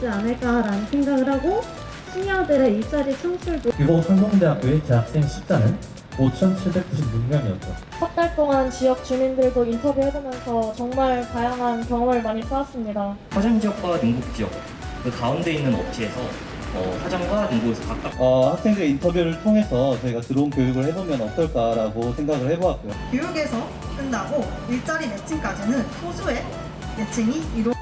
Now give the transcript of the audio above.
있지 않을까라는 생각을 하고 시니어들의 일자리 창출도 그리고 한국대학교의 재학생 숫자는 5,796명이었죠. 석 달 동안 지역 주민들도 인터뷰해보면서 정말 다양한 경험을 많이 쌓았습니다. 화정 지역과 능곡 지역 그 가운데 있는 업체에서 어, 화정과 능곡에서 각각 어, 학생들 인터뷰를 통해서 저희가 드론 교육을 해보면 어떨까라고 생각을 해보았고요. 교육에서 끝나고 일자리 매칭까지는 소수의 매칭이 이루어